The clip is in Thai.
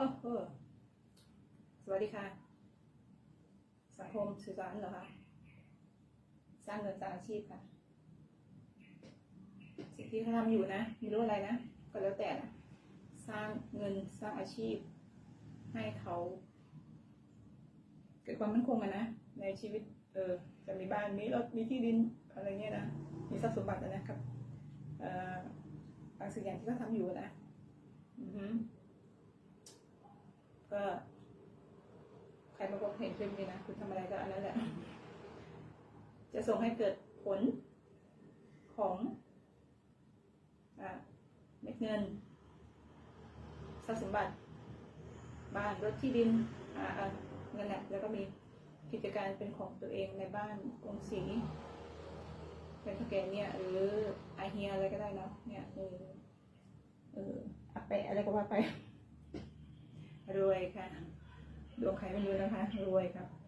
เออเออสวัสดีค่ะ สังคมสื่อสารเหรอคะสร้างเงินสร้างอาชีพค่ะ สิ่งที่เขาทำอยู่นะม่รู้อะไรนะ ก็แล้วแต่นะสร้างเงินสร้างอาชีพ ให้เขาเกิดความมั่นคงอะนะในชีวิต เออจะมีบ้านมีรถมีที่ดินอะไรเงี้ยนะมีทรัพย์สมบัติอะนะครับเอ่อบางสิ่งอย่างที่เขาทำอยู่นะ อือฮึ ก็ใครมาบอกเห็นคลิปนี้นะคุณทำอะไรก็อันนั้นแหละ จะส่งให้เกิดผลของอเม็ดเงินทรัพย์สมบัติ บ้านรถที่ดินอาเงินแหละแล้วก็มีกิจการเป็นของตัวเองในบ้านกงสีเป็นข้าวแกเนี่ยหรือไอเฮียอะไรก็ได้เนาะเนี่ยเออเอออาแปะอะไรก็ว่าไป รวยค่ะ ดวงใครไม่รู้นะคะ รวยครับ